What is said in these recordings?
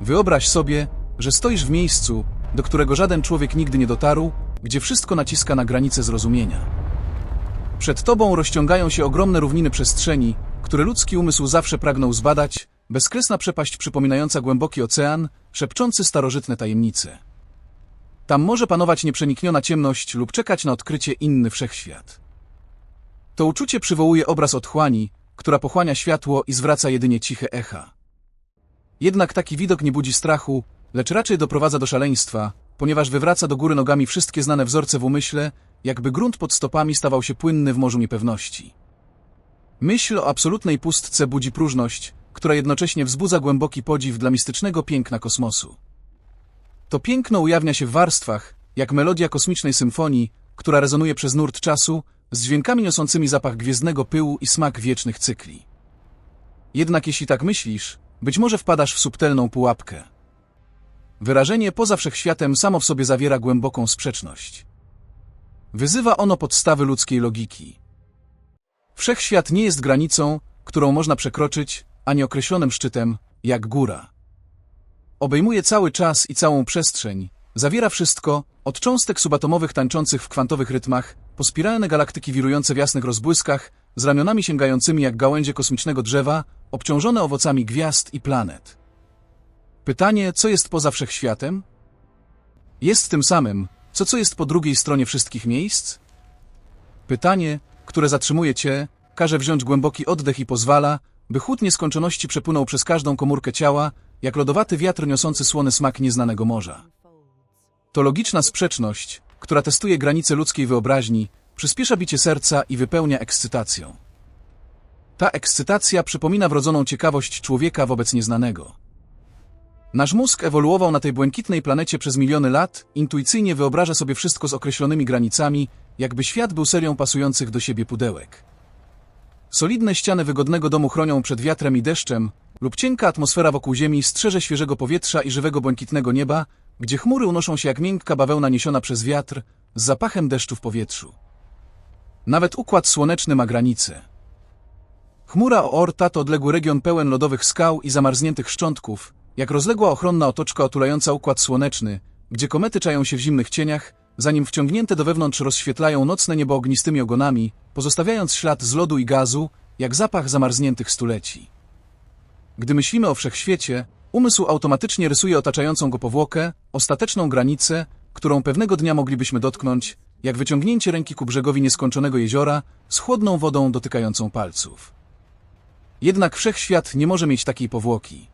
Wyobraź sobie, że stoisz w miejscu, do którego żaden człowiek nigdy nie dotarł, gdzie wszystko naciska na granicę zrozumienia. Przed tobą rozciągają się ogromne równiny przestrzeni, które ludzki umysł zawsze pragnął zbadać, bezkresna przepaść przypominająca głęboki ocean, szepczący starożytne tajemnice. Tam może panować nieprzenikniona ciemność lub czekać na odkrycie inny wszechświat. To uczucie przywołuje obraz otchłani, która pochłania światło i zwraca jedynie ciche echa. Jednak taki widok nie budzi strachu, lecz raczej doprowadza do szaleństwa, ponieważ wywraca do góry nogami wszystkie znane wzorce w umyśle, jakby grunt pod stopami stawał się płynny w morzu niepewności. Myśl o absolutnej pustce budzi próżność, która jednocześnie wzbudza głęboki podziw dla mistycznego piękna kosmosu. To piękno ujawnia się w warstwach, jak melodia kosmicznej symfonii, która rezonuje przez nurt czasu, z dźwiękami niosącymi zapach gwiezdnego pyłu i smak wiecznych cykli. Jednak jeśli tak myślisz, być może wpadasz w subtelną pułapkę. Wyrażenie poza wszechświatem samo w sobie zawiera głęboką sprzeczność. Wyzywa ono podstawy ludzkiej logiki. Wszechświat nie jest granicą, którą można przekroczyć, ani określonym szczytem, jak góra. Obejmuje cały czas i całą przestrzeń, zawiera wszystko, od cząstek subatomowych tańczących w kwantowych rytmach, po spiralne galaktyki wirujące w jasnych rozbłyskach, z ramionami sięgającymi jak gałęzie kosmicznego drzewa, obciążone owocami gwiazd i planet. Pytanie, co jest poza wszechświatem? Jest tym samym, co co jest po drugiej stronie wszystkich miejsc? Pytanie, które zatrzymuje cię, każe wziąć głęboki oddech i pozwala, by chłód nieskończoności przepłynął przez każdą komórkę ciała, jak lodowaty wiatr niosący słony smak nieznanego morza. To logiczna sprzeczność, która testuje granice ludzkiej wyobraźni, przyspiesza bicie serca i wypełnia ekscytacją. Ta ekscytacja przypomina wrodzoną ciekawość człowieka wobec nieznanego. Nasz mózg ewoluował na tej błękitnej planecie przez miliony lat, intuicyjnie wyobraża sobie wszystko z określonymi granicami, jakby świat był serią pasujących do siebie pudełek. Solidne ściany wygodnego domu chronią przed wiatrem i deszczem, lub cienka atmosfera wokół Ziemi strzeże świeżego powietrza i żywego błękitnego nieba, gdzie chmury unoszą się jak miękka bawełna niesiona przez wiatr, z zapachem deszczu w powietrzu. Nawet układ słoneczny ma granice. Chmura Oorta to odległy region pełen lodowych skał i zamarzniętych szczątków, jak rozległa ochronna otoczka otulająca układ słoneczny, gdzie komety czają się w zimnych cieniach, zanim wciągnięte do wewnątrz rozświetlają nocne niebo ognistymi ogonami, pozostawiając ślad z lodu i gazu, jak zapach zamarzniętych stuleci. Gdy myślimy o wszechświecie, umysł automatycznie rysuje otaczającą go powłokę, ostateczną granicę, którą pewnego dnia moglibyśmy dotknąć, jak wyciągnięcie ręki ku brzegowi nieskończonego jeziora z chłodną wodą dotykającą palców. Jednak wszechświat nie może mieć takiej powłoki.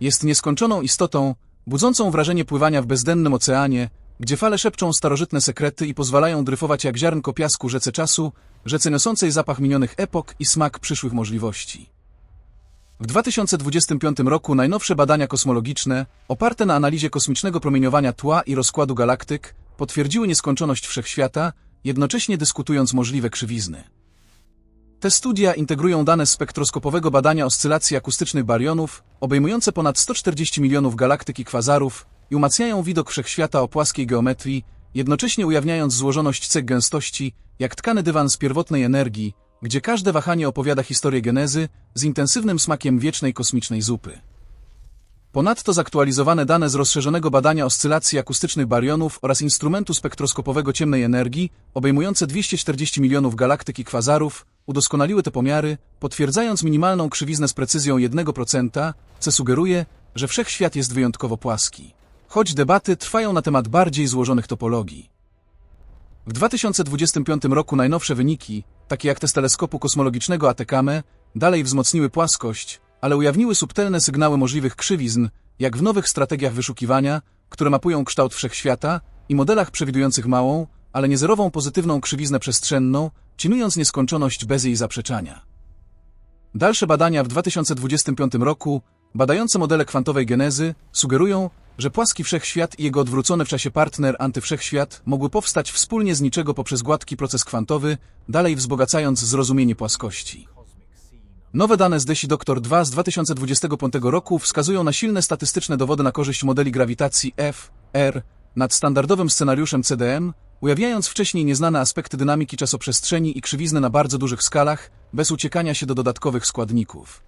Jest nieskończoną istotą, budzącą wrażenie pływania w bezdennym oceanie, gdzie fale szepczą starożytne sekrety i pozwalają dryfować jak ziarnko piasku rzece czasu, rzece niosącej zapach minionych epok i smak przyszłych możliwości. W 2025 roku najnowsze badania kosmologiczne, oparte na analizie kosmicznego promieniowania tła i rozkładu galaktyk, potwierdziły nieskończoność wszechświata, jednocześnie dyskutując możliwe krzywizny. Te studia integrują dane spektroskopowego badania oscylacji akustycznych barionów, obejmujące ponad 140 milionów galaktyk i kwazarów, i umacniają widok wszechświata o płaskiej geometrii, jednocześnie ujawniając złożoność cech gęstości, jak tkany dywan z pierwotnej energii, gdzie każde wahanie opowiada historię genezy z intensywnym smakiem wiecznej kosmicznej zupy. Ponadto zaktualizowane dane z rozszerzonego badania oscylacji akustycznych barionów oraz instrumentu spektroskopowego ciemnej energii, obejmujące 240 milionów galaktyk i kwazarów, udoskonaliły te pomiary, potwierdzając minimalną krzywiznę z precyzją 1%, co sugeruje, że wszechświat jest wyjątkowo płaski. Choć debaty trwają na temat bardziej złożonych topologii. W 2025 roku najnowsze wyniki, takie jak te z teleskopu kosmologicznego Atacama, dalej wzmocniły płaskość, ale ujawniły subtelne sygnały możliwych krzywizn, jak w nowych strategiach wyszukiwania, które mapują kształt wszechświata i modelach przewidujących małą, ale niezerową pozytywną krzywiznę przestrzenną, cinując nieskończoność bez jej zaprzeczania. Dalsze badania w 2025 roku, badające modele kwantowej genezy, sugerują, że płaski wszechświat i jego odwrócony w czasie partner antywszechświat mogły powstać wspólnie z niczego poprzez gładki proces kwantowy, dalej wzbogacając zrozumienie płaskości. Nowe dane z DESI Doktor 2 z 2025 roku wskazują na silne statystyczne dowody na korzyść modeli grawitacji F, R nad standardowym scenariuszem CDM, ujawniając wcześniej nieznane aspekty dynamiki czasoprzestrzeni i krzywizny na bardzo dużych skalach, bez uciekania się do dodatkowych składników.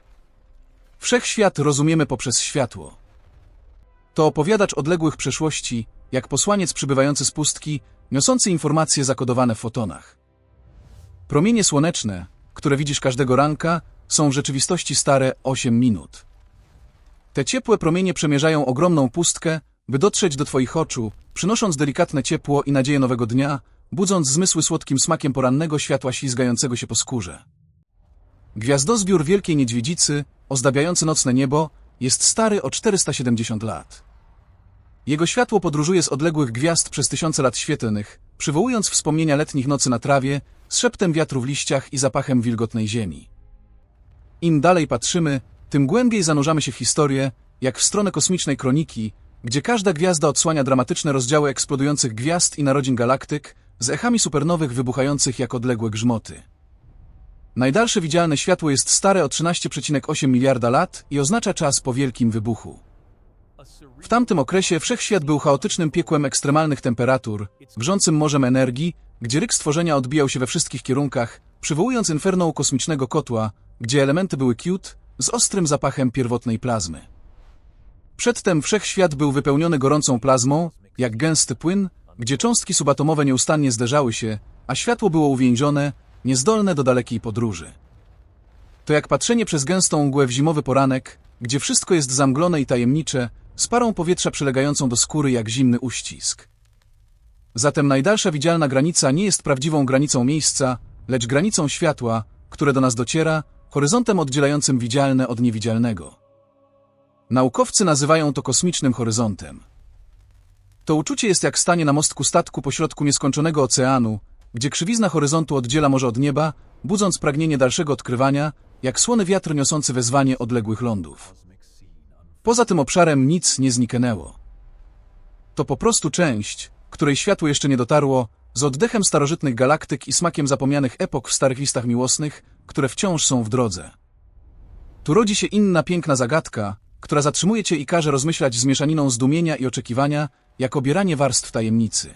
Wszechświat rozumiemy poprzez światło. To opowiadacz odległych przeszłości, jak posłaniec przybywający z pustki, niosący informacje zakodowane w fotonach. Promienie słoneczne, które widzisz każdego ranka, są w rzeczywistości stare 8 minut. Te ciepłe promienie przemierzają ogromną pustkę, by dotrzeć do Twoich oczu, przynosząc delikatne ciepło i nadzieję nowego dnia, budząc zmysły słodkim smakiem porannego światła ślizgającego się po skórze. Gwiazdozbiór Wielkiej Niedźwiedzicy, ozdabiający nocne niebo, jest stary o 470 lat. Jego światło podróżuje z odległych gwiazd przez tysiące lat świetlnych, przywołując wspomnienia letnich nocy na trawie, z szeptem wiatru w liściach i zapachem wilgotnej ziemi. Im dalej patrzymy, tym głębiej zanurzamy się w historię, jak w stronę kosmicznej kroniki, gdzie każda gwiazda odsłania dramatyczne rozdziały eksplodujących gwiazd i narodzin galaktyk, z echami supernowych wybuchających jak odległe grzmoty. Najdalsze widzialne światło jest stare o 13,8 miliarda lat i oznacza czas po wielkim wybuchu. W tamtym okresie wszechświat był chaotycznym piekłem ekstremalnych temperatur, wrzącym morzem energii, gdzie ryk stworzenia odbijał się we wszystkich kierunkach, przywołując inferno kosmicznego kotła, gdzie elementy były cute, z ostrym zapachem pierwotnej plazmy. Przedtem wszechświat był wypełniony gorącą plazmą, jak gęsty płyn, gdzie cząstki subatomowe nieustannie zderzały się, a światło było uwięzione, niezdolne do dalekiej podróży. To jak patrzenie przez gęstą mgłę w zimowy poranek, gdzie wszystko jest zamglone i tajemnicze, z parą powietrza przylegającą do skóry jak zimny uścisk. Zatem najdalsza widzialna granica nie jest prawdziwą granicą miejsca, lecz granicą światła, które do nas dociera, horyzontem oddzielającym widzialne od niewidzialnego. Naukowcy nazywają to kosmicznym horyzontem. To uczucie jest jak stanie na mostku statku pośrodku nieskończonego oceanu, gdzie krzywizna horyzontu oddziela morze od nieba, budząc pragnienie dalszego odkrywania, jak słony wiatr niosący wezwanie odległych lądów. Poza tym obszarem nic nie zniknęło. To po prostu część, której światło jeszcze nie dotarło, z oddechem starożytnych galaktyk i smakiem zapomnianych epok w starych listach miłosnych, które wciąż są w drodze. Tu rodzi się inna piękna zagadka, która zatrzymuje cię i każe rozmyślać z mieszaniną zdumienia i oczekiwania, jak obieranie warstw tajemnicy.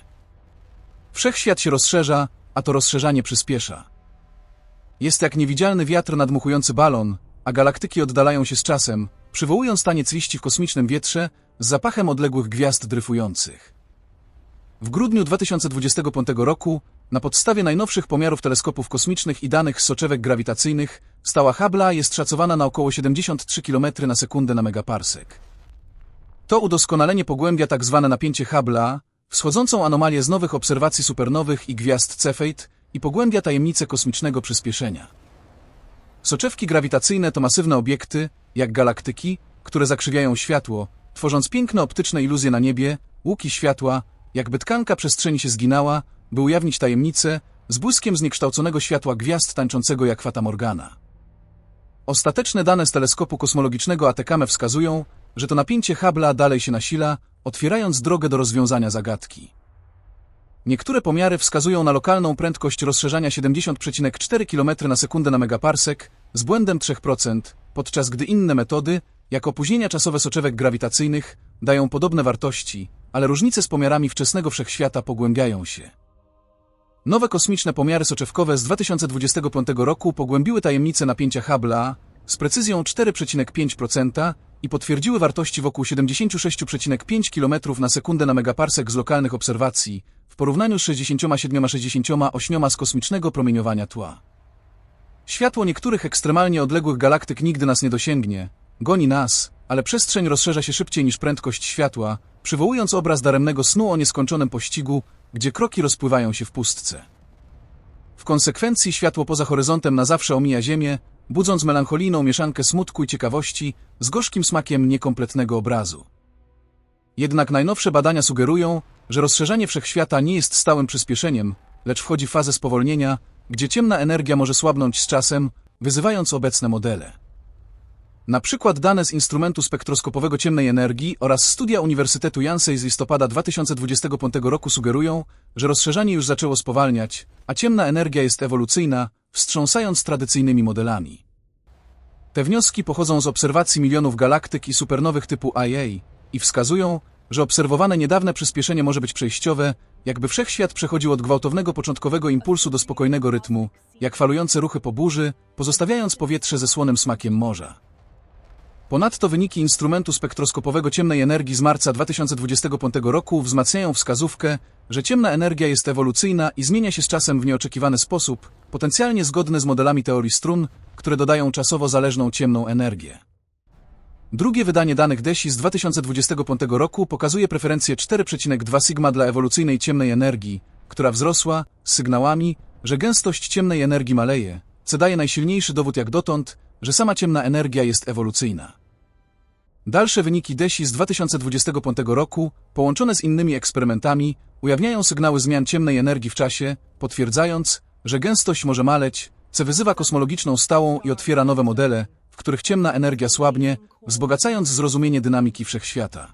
Wszechświat się rozszerza, a to rozszerzanie przyspiesza. Jest jak niewidzialny wiatr nadmuchujący balon, a galaktyki oddalają się z czasem, przywołując taniec liści w kosmicznym wietrze z zapachem odległych gwiazd dryfujących. W grudniu 2025 roku, na podstawie najnowszych pomiarów teleskopów kosmicznych i danych z soczewek grawitacyjnych, stała Hubble'a jest szacowana na około 73 km na sekundę na megaparsek. To udoskonalenie pogłębia tak zwane napięcie Hubble'a, wschodzącą anomalię z nowych obserwacji supernowych i gwiazd Cepheid i pogłębia tajemnicę kosmicznego przyspieszenia. Soczewki grawitacyjne to masywne obiekty, jak galaktyki, które zakrzywiają światło, tworząc piękne optyczne iluzje na niebie, łuki światła, jakby tkanka przestrzeni się zginała, by ujawnić tajemnicę, z błyskiem zniekształconego światła gwiazd tańczącego jak Fata Morgana. Ostateczne dane z teleskopu kosmologicznego Atacama wskazują, że to napięcie Hubble'a dalej się nasila, otwierając drogę do rozwiązania zagadki. Niektóre pomiary wskazują na lokalną prędkość rozszerzania 70,4 km na sekundę na megaparsek z błędem 3%, podczas gdy inne metody, jak opóźnienia czasowe soczewek grawitacyjnych, dają podobne wartości, ale różnice z pomiarami wczesnego wszechświata pogłębiają się. Nowe kosmiczne pomiary soczewkowe z 2025 roku pogłębiły tajemnicę napięcia Hubble'a z precyzją 4,5% i potwierdziły wartości wokół 76,5 km na sekundę na megaparsek z lokalnych obserwacji w porównaniu z 67,68 z kosmicznego promieniowania tła. Światło niektórych ekstremalnie odległych galaktyk nigdy nas nie dosięgnie, goni nas, ale przestrzeń rozszerza się szybciej niż prędkość światła, przywołując obraz daremnego snu o nieskończonym pościgu, gdzie kroki rozpływają się w pustce. W konsekwencji światło poza horyzontem na zawsze omija Ziemię, budząc melancholijną mieszankę smutku i ciekawości z gorzkim smakiem niekompletnego obrazu. Jednak najnowsze badania sugerują, że rozszerzanie wszechświata nie jest stałym przyspieszeniem, lecz wchodzi w fazę spowolnienia, gdzie ciemna energia może słabnąć z czasem, wyzywając obecne modele. Na przykład dane z instrumentu spektroskopowego ciemnej energii oraz studia Uniwersytetu Jansej z listopada 2025 roku sugerują, że rozszerzanie już zaczęło spowalniać, a ciemna energia jest ewolucyjna, wstrząsając tradycyjnymi modelami. Te wnioski pochodzą z obserwacji milionów galaktyk i supernowych typu IA i wskazują, że obserwowane niedawne przyspieszenie może być przejściowe, jakby wszechświat przechodził od gwałtownego początkowego impulsu do spokojnego rytmu, jak falujące ruchy po burzy, pozostawiając powietrze ze słonym smakiem morza. Ponadto wyniki instrumentu spektroskopowego ciemnej energii z marca 2025 roku wzmacniają wskazówkę, że ciemna energia jest ewolucyjna i zmienia się z czasem w nieoczekiwany sposób, potencjalnie zgodny z modelami teorii strun, które dodają czasowo zależną ciemną energię. Drugie wydanie danych DESI z 2025 roku pokazuje preferencję 4,2 sigma dla ewolucyjnej ciemnej energii, która wzrosła z sygnałami, że gęstość ciemnej energii maleje, co daje najsilniejszy dowód jak dotąd, że sama ciemna energia jest ewolucyjna. Dalsze wyniki DESI z 2025 roku, połączone z innymi eksperymentami, ujawniają sygnały zmian ciemnej energii w czasie, potwierdzając, że gęstość może maleć, co wyzywa kosmologiczną stałą i otwiera nowe modele, w których ciemna energia słabnie, wzbogacając zrozumienie dynamiki wszechświata.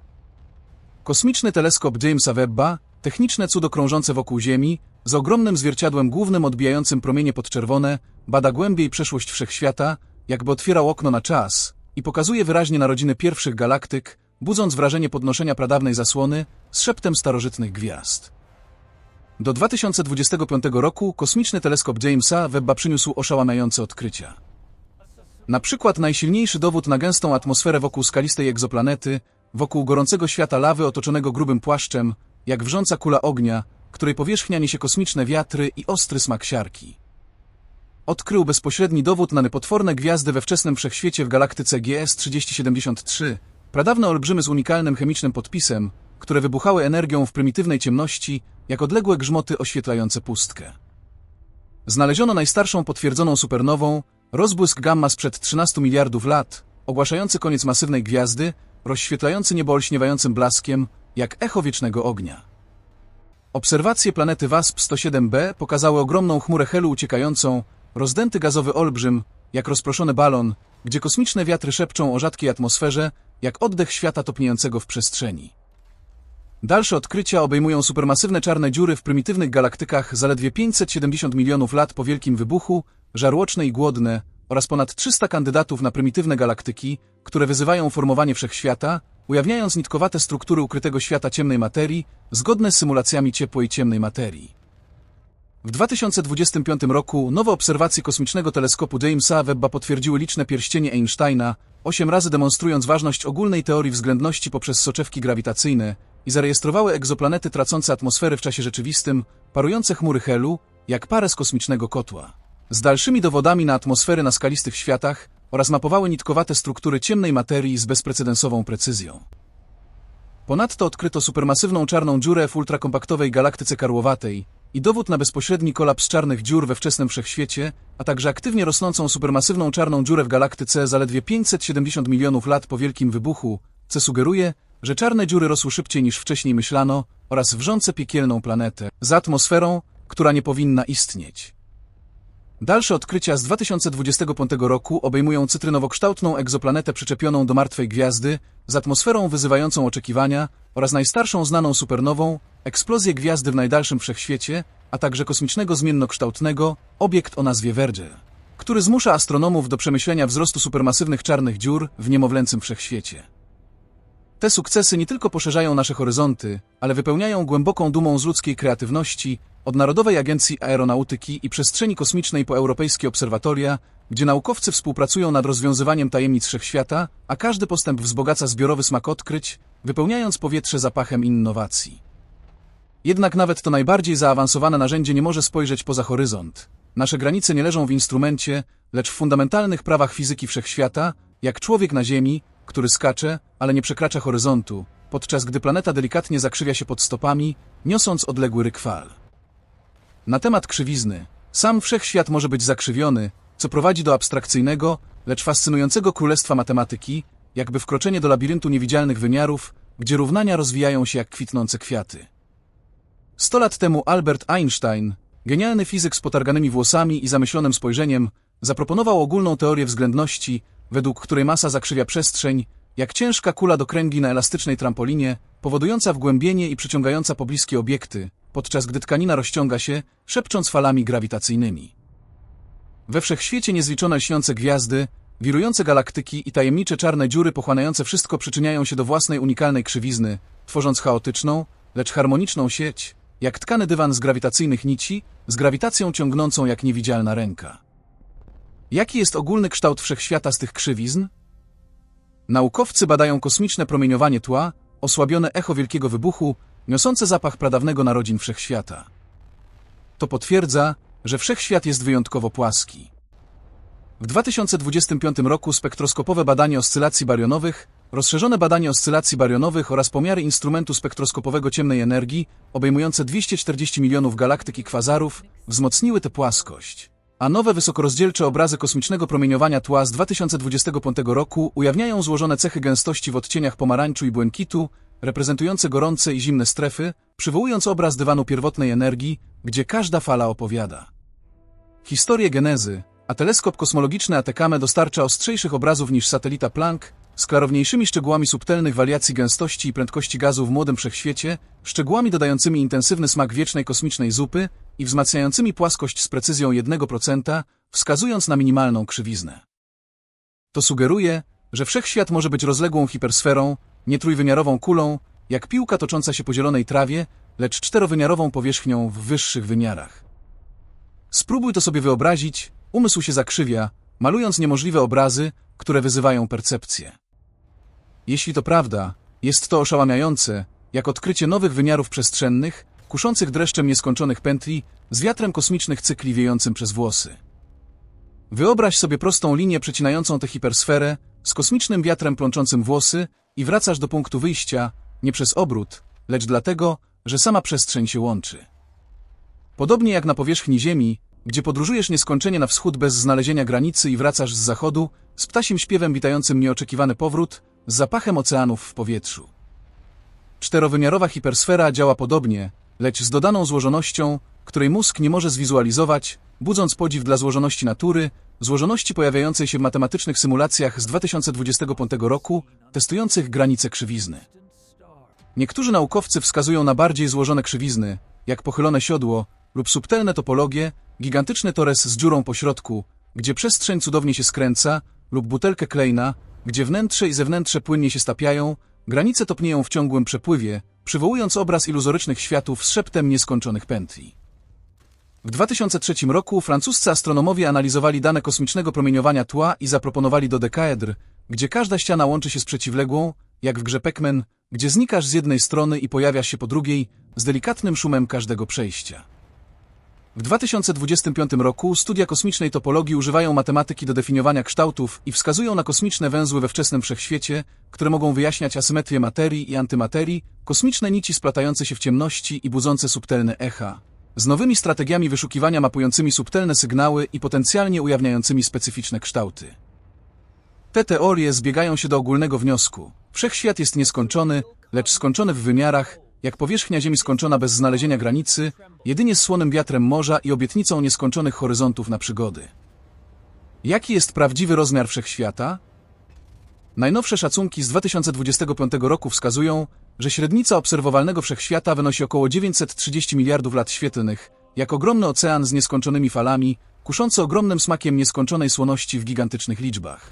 Kosmiczny teleskop Jamesa Webba, techniczne cudo krążące wokół Ziemi, z ogromnym zwierciadłem głównym odbijającym promienie podczerwone, bada głębiej przeszłość wszechświata, jakby otwierał okno na czas i pokazuje wyraźnie narodziny pierwszych galaktyk, budząc wrażenie podnoszenia pradawnej zasłony z szeptem starożytnych gwiazd. Do 2025 roku kosmiczny teleskop Jamesa Webba przyniósł oszałamiające odkrycia. Na przykład najsilniejszy dowód na gęstą atmosferę wokół skalistej egzoplanety, wokół gorącego świata lawy otoczonego grubym płaszczem, jak wrząca kula ognia, której powierzchnia niesie kosmiczne wiatry i ostry smak siarki. Odkrył bezpośredni dowód na nepotworne gwiazdy we wczesnym wszechświecie w galaktyce GS 3073, pradawne olbrzymy z unikalnym chemicznym podpisem, które wybuchały energią w prymitywnej ciemności, jak odległe grzmoty oświetlające pustkę. Znaleziono najstarszą potwierdzoną supernową, rozbłysk gamma sprzed 13 miliardów lat, ogłaszający koniec masywnej gwiazdy, rozświetlający niebo olśniewającym blaskiem, jak echo wiecznego ognia. Obserwacje planety WASP-107b pokazały ogromną chmurę helu uciekającą, rozdęty gazowy olbrzym, jak rozproszony balon, gdzie kosmiczne wiatry szepczą o rzadkiej atmosferze, jak oddech świata topniejącego w przestrzeni. Dalsze odkrycia obejmują supermasywne czarne dziury w prymitywnych galaktykach zaledwie 570 milionów lat po Wielkim Wybuchu, żarłoczne i głodne, oraz ponad 300 kandydatów na prymitywne galaktyki, które wyzywają formowanie wszechświata, ujawniając nitkowate struktury ukrytego świata ciemnej materii, zgodne z symulacjami ciepłej ciemnej materii. W 2025 roku nowe obserwacje kosmicznego teleskopu Jamesa Webba potwierdziły liczne pierścienie Einsteina, osiem razy demonstrując ważność ogólnej teorii względności poprzez soczewki grawitacyjne i zarejestrowały egzoplanety tracące atmosfery w czasie rzeczywistym, parujące chmury helu, jak parę z kosmicznego kotła. Z dalszymi dowodami na atmosfery na skalistych światach oraz mapowały nitkowate struktury ciemnej materii z bezprecedensową precyzją. Ponadto odkryto supermasywną czarną dziurę w ultrakompaktowej galaktyce karłowatej i dowód na bezpośredni kolaps czarnych dziur we wczesnym wszechświecie, a także aktywnie rosnącą supermasywną czarną dziurę w galaktyce zaledwie 570 milionów lat po Wielkim Wybuchu, co sugeruje, że czarne dziury rosły szybciej niż wcześniej myślano oraz wrzące piekielną planetę z atmosferą, która nie powinna istnieć. Dalsze odkrycia z 2025 roku obejmują cytrynowo-kształtną egzoplanetę przyczepioną do martwej gwiazdy z atmosferą wyzywającą oczekiwania oraz najstarszą znaną supernową, eksplozję gwiazdy w najdalszym wszechświecie, a także kosmicznego zmiennokształtnego obiekt o nazwie Verge, który zmusza astronomów do przemyślenia wzrostu supermasywnych czarnych dziur w niemowlęcym wszechświecie. Te sukcesy nie tylko poszerzają nasze horyzonty, ale wypełniają głęboką dumą z ludzkiej kreatywności, od Narodowej Agencji Aeronautyki i Przestrzeni Kosmicznej po europejskie obserwatoria, gdzie naukowcy współpracują nad rozwiązywaniem tajemnic wszechświata, a każdy postęp wzbogaca zbiorowy smak odkryć, wypełniając powietrze zapachem innowacji. Jednak nawet to najbardziej zaawansowane narzędzie nie może spojrzeć poza horyzont. Nasze granice nie leżą w instrumencie, lecz w fundamentalnych prawach fizyki wszechświata, jak człowiek na Ziemi, który skacze, ale nie przekracza horyzontu, podczas gdy planeta delikatnie zakrzywia się pod stopami, niosąc odległy ryk fal. Na temat krzywizny. Sam wszechświat może być zakrzywiony, co prowadzi do abstrakcyjnego, lecz fascynującego królestwa matematyki, jakby wkroczenie do labiryntu niewidzialnych wymiarów, gdzie równania rozwijają się jak kwitnące kwiaty. Sto lat temu Albert Einstein, genialny fizyk z potarganymi włosami i zamyślonym spojrzeniem, zaproponował ogólną teorię względności, według której masa zakrzywia przestrzeń, jak ciężka kula do kręgi na elastycznej trampolinie, powodująca wgłębienie i przyciągająca pobliskie obiekty, podczas gdy tkanina rozciąga się, szepcząc falami grawitacyjnymi. We wszechświecie niezliczone lśniące gwiazdy, wirujące galaktyki i tajemnicze czarne dziury pochłaniające wszystko przyczyniają się do własnej unikalnej krzywizny, tworząc chaotyczną, lecz harmoniczną sieć, jak tkany dywan z grawitacyjnych nici, z grawitacją ciągnącą jak niewidzialna ręka. Jaki jest ogólny kształt wszechświata z tych krzywizn? Naukowcy badają kosmiczne promieniowanie tła, osłabione echo wielkiego wybuchu, niosące zapach pradawnego narodzin wszechświata. To potwierdza, że wszechświat jest wyjątkowo płaski. W 2025 roku spektroskopowe badanie oscylacji barionowych, rozszerzone badanie oscylacji barionowych oraz pomiary instrumentu spektroskopowego ciemnej energii, obejmujące 240 milionów galaktyk i kwazarów, wzmocniły tę płaskość. A nowe wysokorozdzielcze obrazy kosmicznego promieniowania tła z 2025 roku ujawniają złożone cechy gęstości w odcieniach pomarańczu i błękitu, reprezentujące gorące i zimne strefy, przywołując obraz dywanu pierwotnej energii, gdzie każda fala opowiada. Historię genezy, a teleskop kosmologiczny Atacama dostarcza ostrzejszych obrazów niż satelita Planck, z klarowniejszymi szczegółami subtelnych wariacji gęstości i prędkości gazu w młodym wszechświecie, szczegółami dodającymi intensywny smak wiecznej kosmicznej zupy i wzmacniającymi płaskość z precyzją 1%, wskazując na minimalną krzywiznę. To sugeruje, że wszechświat może być rozległą hipersferą, nie trójwymiarową kulą, jak piłka tocząca się po zielonej trawie, lecz czterowymiarową powierzchnią w wyższych wymiarach. Spróbuj to sobie wyobrazić, umysł się zakrzywia, malując niemożliwe obrazy, które wyzywają percepcję. Jeśli to prawda, jest to oszałamiające, jak odkrycie nowych wymiarów przestrzennych, kuszących dreszczem nieskończonych pętli, z wiatrem kosmicznych cykli wiejącym przez włosy. Wyobraź sobie prostą linię przecinającą tę hipersferę, z kosmicznym wiatrem plączącym włosy i wracasz do punktu wyjścia, nie przez obrót, lecz dlatego, że sama przestrzeń się łączy. Podobnie jak na powierzchni Ziemi, gdzie podróżujesz nieskończenie na wschód bez znalezienia granicy i wracasz z zachodu, z ptasim śpiewem witającym nieoczekiwany powrót, z zapachem oceanów w powietrzu. Czterowymiarowa hipersfera działa podobnie, lecz z dodaną złożonością, której mózg nie może zwizualizować, budząc podziw dla złożoności natury, złożoności pojawiającej się w matematycznych symulacjach z 2025 roku, testujących granice krzywizny. Niektórzy naukowcy wskazują na bardziej złożone krzywizny, jak pochylone siodło lub subtelne topologie, gigantyczny tores z dziurą po środku, gdzie przestrzeń cudownie się skręca, lub butelkę Kleina, gdzie wnętrze i zewnętrze płynnie się stapiają, granice topnieją w ciągłym przepływie, przywołując obraz iluzorycznych światów z szeptem nieskończonych pętli. W 2003 roku francuscy astronomowie analizowali dane kosmicznego promieniowania tła i zaproponowali dodekaedr, gdzie każda ściana łączy się z przeciwległą, jak w grze Pac-Man, gdzie znikasz z jednej strony i pojawiasz się po drugiej, z delikatnym szumem każdego przejścia. W 2025 roku studia kosmicznej topologii używają matematyki do definiowania kształtów i wskazują na kosmiczne węzły we wczesnym wszechświecie, które mogą wyjaśniać asymetrię materii i antymaterii, kosmiczne nici splatające się w ciemności i budzące subtelne echa. Z nowymi strategiami wyszukiwania mapującymi subtelne sygnały i potencjalnie ujawniającymi specyficzne kształty. Te teorie zbiegają się do ogólnego wniosku. Wszechświat jest nieskończony, lecz skończony w wymiarach, jak powierzchnia Ziemi skończona bez znalezienia granicy, jedynie słonym wiatrem morza i obietnicą nieskończonych horyzontów na przygody. Jaki jest prawdziwy rozmiar wszechświata? Najnowsze szacunki z 2025 roku wskazują, że średnica obserwowalnego wszechświata wynosi około 930 miliardów lat świetlnych, jak ogromny ocean z nieskończonymi falami, kuszący ogromnym smakiem nieskończonej słoności w gigantycznych liczbach.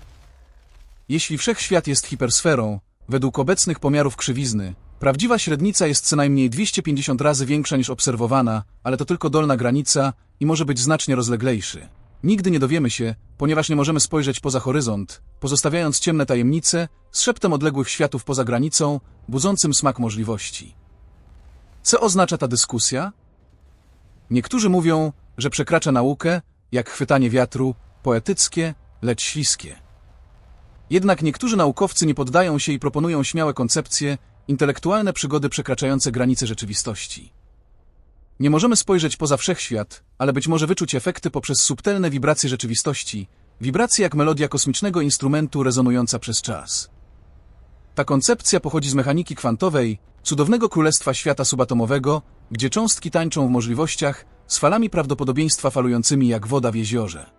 Jeśli wszechświat jest hipersferą, według obecnych pomiarów krzywizny, prawdziwa średnica jest co najmniej 250 razy większa niż obserwowana, ale to tylko dolna granica i może być znacznie rozleglejszy. Nigdy nie dowiemy się, ponieważ nie możemy spojrzeć poza horyzont, pozostawiając ciemne tajemnice, z szeptem odległych światów poza granicą, budzącym smak możliwości. Co oznacza ta dyskusja? Niektórzy mówią, że przekracza naukę, jak chwytanie wiatru, poetyckie, lecz śliskie. Jednak niektórzy naukowcy nie poddają się i proponują śmiałe koncepcje, intelektualne przygody przekraczające granice rzeczywistości. Nie możemy spojrzeć poza wszechświat, ale być może wyczuć efekty poprzez subtelne wibracje rzeczywistości, wibracje jak melodia kosmicznego instrumentu rezonująca przez czas. Ta koncepcja pochodzi z mechaniki kwantowej, cudownego królestwa świata subatomowego, gdzie cząstki tańczą w możliwościach z falami prawdopodobieństwa falującymi jak woda w jeziorze.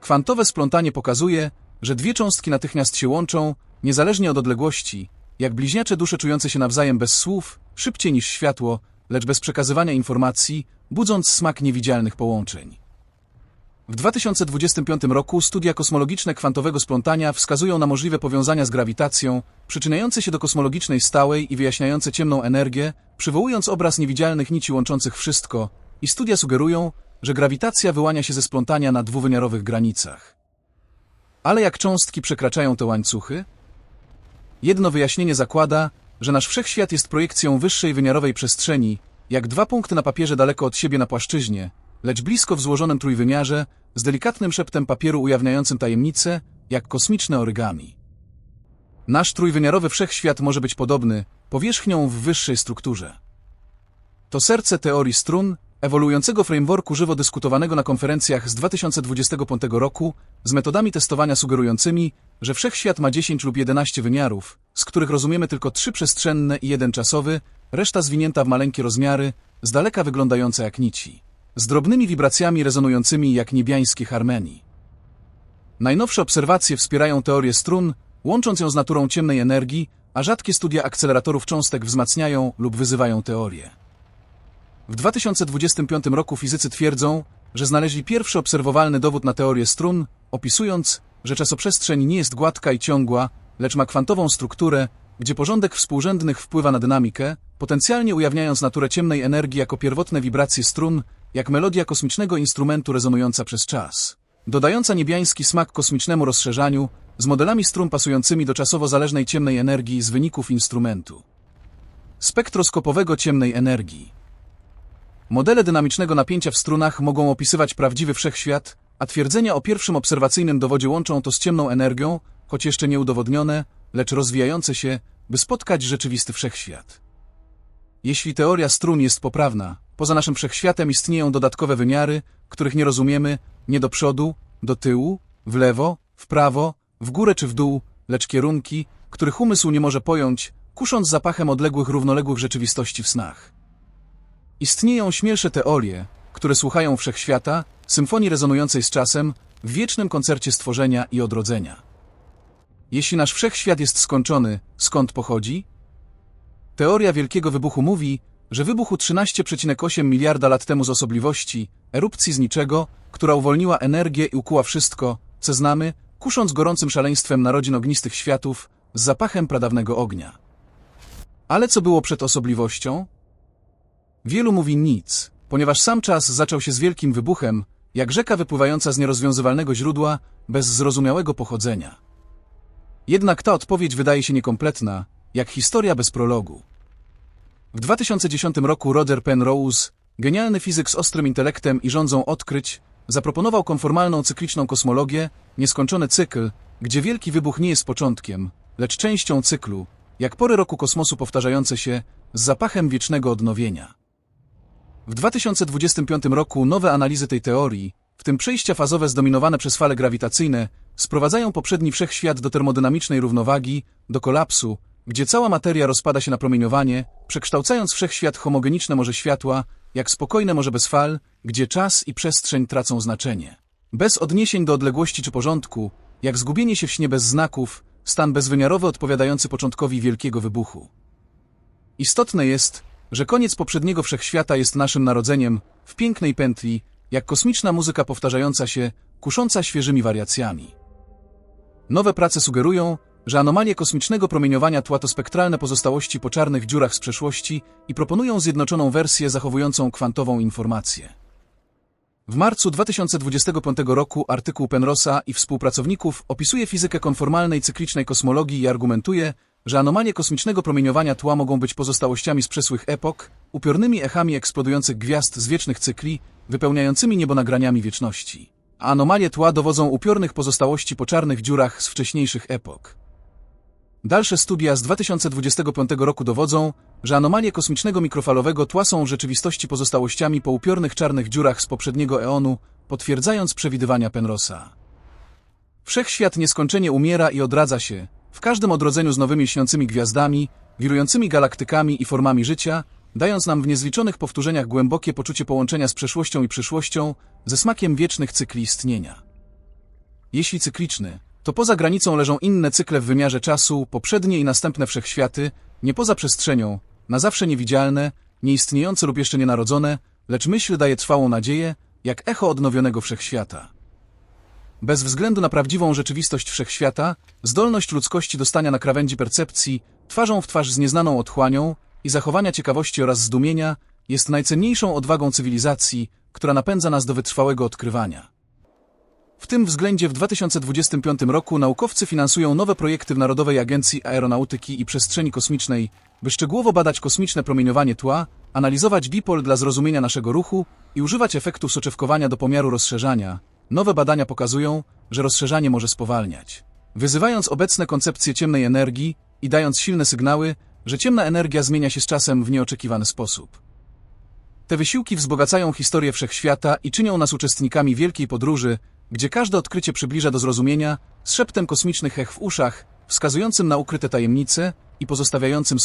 Kwantowe splątanie pokazuje, że dwie cząstki natychmiast się łączą, niezależnie od odległości, jak bliźniacze dusze czujące się nawzajem bez słów, szybciej niż światło, lecz bez przekazywania informacji, budząc smak niewidzialnych połączeń. W 2025 roku studia kosmologiczne kwantowego splątania wskazują na możliwe powiązania z grawitacją, przyczyniające się do kosmologicznej stałej i wyjaśniające ciemną energię, przywołując obraz niewidzialnych nici łączących wszystko, i studia sugerują, że grawitacja wyłania się ze splątania na dwuwymiarowych granicach. Ale jak cząstki przekraczają te łańcuchy? Jedno wyjaśnienie zakłada, że nasz wszechświat jest projekcją wyższej wymiarowej przestrzeni, jak dwa punkty na papierze daleko od siebie na płaszczyźnie, lecz blisko w złożonym trójwymiarze, z delikatnym szeptem papieru ujawniającym tajemnicę, jak kosmiczne origami. Nasz trójwymiarowy wszechświat może być podobny, powierzchnią w wyższej strukturze. To serce teorii strun, ewoluującego frameworku żywo dyskutowanego na konferencjach z 2025 roku, z metodami testowania sugerującymi, że wszechświat ma 10 lub 11 wymiarów, z których rozumiemy tylko trzy przestrzenne i jeden czasowy, reszta zwinięta w maleńkie rozmiary, z daleka wyglądające jak nici, z drobnymi wibracjami rezonującymi jak niebiańskie harmonii. Najnowsze obserwacje wspierają teorię strun, łącząc ją z naturą ciemnej energii, a rzadkie studia akceleratorów cząstek wzmacniają lub wyzywają teorię. W 2025 roku fizycy twierdzą, że znaleźli pierwszy obserwowalny dowód na teorię strun, opisując, że czasoprzestrzeń nie jest gładka i ciągła, lecz ma kwantową strukturę, gdzie porządek współrzędnych wpływa na dynamikę, potencjalnie ujawniając naturę ciemnej energii jako pierwotne wibracje strun, jak melodia kosmicznego instrumentu rezonująca przez czas. Dodająca niebiański smak kosmicznemu rozszerzaniu, z modelami strun pasującymi do czasowo zależnej ciemnej energii z wyników instrumentu. Spektroskopowego ciemnej energii. Modele dynamicznego napięcia w strunach mogą opisywać prawdziwy wszechświat, a twierdzenia o pierwszym obserwacyjnym dowodzie łączą to z ciemną energią, choć jeszcze nieudowodnione, lecz rozwijające się, by spotkać rzeczywisty wszechświat. Jeśli teoria strun jest poprawna, poza naszym wszechświatem istnieją dodatkowe wymiary, których nie rozumiemy, nie do przodu, do tyłu, w lewo, w prawo, w górę czy w dół, lecz kierunki, których umysł nie może pojąć, kusząc zapachem odległych równoległych rzeczywistości w snach. Istnieją śmielsze teorie, które słuchają wszechświata, symfonii rezonującej z czasem, w wiecznym koncercie stworzenia i odrodzenia. Jeśli nasz wszechświat jest skończony, skąd pochodzi? Teoria Wielkiego Wybuchu mówi, że wybuchł 13,8 miliarda lat temu z osobliwości, erupcji z niczego, która uwolniła energię i ukuła wszystko, co znamy, kusząc gorącym szaleństwem narodzin ognistych światów z zapachem pradawnego ognia. Ale co było przed osobliwością? Wielu mówi nic, ponieważ sam czas zaczął się z wielkim wybuchem, jak rzeka wypływająca z nierozwiązywalnego źródła, bez zrozumiałego pochodzenia. Jednak ta odpowiedź wydaje się niekompletna, jak historia bez prologu. W 2010 roku Roger Penrose, genialny fizyk z ostrym intelektem i rządzą odkryć, zaproponował konformalną cykliczną kosmologię, nieskończony cykl, gdzie wielki wybuch nie jest początkiem, lecz częścią cyklu, jak pory roku kosmosu powtarzające się, z zapachem wiecznego odnowienia. W 2025 roku nowe analizy tej teorii, w tym przejścia fazowe zdominowane przez fale grawitacyjne, sprowadzają poprzedni wszechświat do termodynamicznej równowagi, do kolapsu, gdzie cała materia rozpada się na promieniowanie, przekształcając wszechświat homogeniczne morze światła, jak spokojne morze bez fal, gdzie czas i przestrzeń tracą znaczenie. Bez odniesień do odległości czy porządku, jak zgubienie się w śnie bez znaków, stan bezwymiarowy odpowiadający początkowi wielkiego wybuchu. Istotne jest, że koniec poprzedniego wszechświata jest naszym narodzeniem w pięknej pętli, jak kosmiczna muzyka powtarzająca się, kusząca świeżymi wariacjami. Nowe prace sugerują, że anomalie kosmicznego promieniowania tła to spektralne pozostałości po czarnych dziurach z przeszłości i proponują zjednoczoną wersję zachowującą kwantową informację. W marcu 2025 roku artykuł Penrosa i współpracowników opisuje fizykę konformalnej cyklicznej kosmologii i argumentuje, że anomalie kosmicznego promieniowania tła mogą być pozostałościami z przesłych epok, upiornymi echami eksplodujących gwiazd z wiecznych cykli, wypełniającymi niebo nagraniami wieczności. A anomalie tła dowodzą upiornych pozostałości po czarnych dziurach z wcześniejszych epok. Dalsze studia z 2025 roku dowodzą, że anomalie kosmicznego mikrofalowego tła są w rzeczywistości pozostałościami po upiornych czarnych dziurach z poprzedniego eonu, potwierdzając przewidywania Penrosa. Wszechświat nieskończenie umiera i odradza się, w każdym odrodzeniu z nowymi śniącymi gwiazdami, wirującymi galaktykami i formami życia, dając nam w niezliczonych powtórzeniach głębokie poczucie połączenia z przeszłością i przyszłością, ze smakiem wiecznych cykli istnienia. Jeśli cykliczny, to poza granicą leżą inne cykle w wymiarze czasu, poprzednie i następne wszechświaty, nie poza przestrzenią, na zawsze niewidzialne, nieistniejące lub jeszcze nienarodzone, lecz myśl daje trwałą nadzieję, jak echo odnowionego wszechświata. Bez względu na prawdziwą rzeczywistość wszechświata, zdolność ludzkości do stania na krawędzi percepcji, twarzą w twarz z nieznaną otchłanią i zachowania ciekawości oraz zdumienia jest najcenniejszą odwagą cywilizacji, która napędza nas do wytrwałego odkrywania. W tym względzie w 2025 roku naukowcy finansują nowe projekty w Narodowej Agencji Aeronautyki i Przestrzeni Kosmicznej, by szczegółowo badać kosmiczne promieniowanie tła, analizować dipol dla zrozumienia naszego ruchu i używać efektu soczewkowania do pomiaru rozszerzania. Nowe badania pokazują, że rozszerzanie może spowalniać. Wyzywając obecne koncepcje ciemnej energii i dając silne sygnały, że ciemna energia zmienia się z czasem w nieoczekiwany sposób. Te wysiłki wzbogacają historię wszechświata i czynią nas uczestnikami wielkiej podróży, gdzie każde odkrycie przybliża do zrozumienia z szeptem kosmicznych ech w uszach, wskazującym na ukryte tajemnice i pozostawiającym